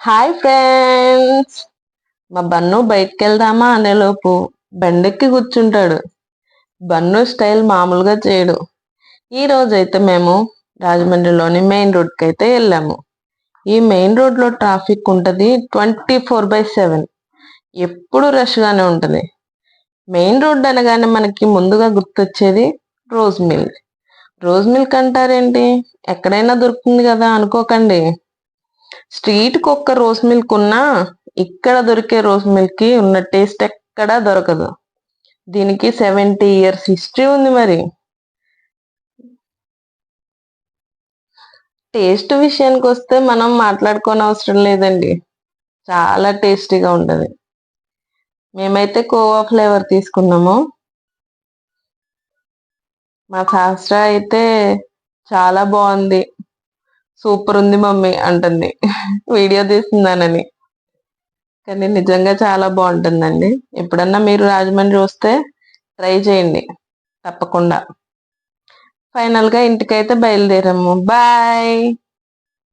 Hi friends. మా bun బయటకు వెళ్దామా అనేలోపు బండెక్కి కూర్చుంటాడు. బన్ను స్టైల్ మామూలుగా చేయడు. ఈరోజైతే మేము రాజమండ్రిలోని మెయిన్ రోడ్కి అయితే వెళ్ళాము. ఈ మెయిన్ రోడ్లో ట్రాఫిక్ ఉంటుంది ట్వంటీ ఫోర్ బై సెవెన్. ఎప్పుడు రష్గానే ఉంటుంది. మెయిన్ రోడ్ అనగానే మనకి ముందుగా గుర్తొచ్చేది రోజ్ మిల్క్ రోజ్ మిల్క్ అంటారేంటి ఎక్కడైనా దొరుకుతుంది కదా అనుకోకండి. స్ట్రీట్కి ఒక్క రోస్ మిల్క్ ఉన్నా ఇక్కడ దొరికే రోస్ మిల్క్కి ఉన్న టేస్ట్ ఎక్కడా దొరకదు. దీనికి సెవెంటీ ఇయర్స్ హిస్టరీ ఉంది మరి. టేస్ట్ విషయానికి వస్తే మనం మాట్లాడుకోని అవసరం లేదండి. చాలా టేస్టీగా ఉంటుంది. మేమైతే కోవా ఫ్లేవర్ తీసుకున్నాము. మా శాస్త్ర అయితే చాలా బాగుంది. సూపర్ ఉంది మమ్మీ అంటుంది. వీడియో తీస్తున్నానని కానీ నిజంగా చాలా బాగుంటుందండి. ఎప్పుడన్నా మీరు రాజమండ్రి వస్తే ట్రై చేయండి. తప్పకుండా. ఫైనల్గా ఇంటికైతే బయలుదేరాము. బాయ్!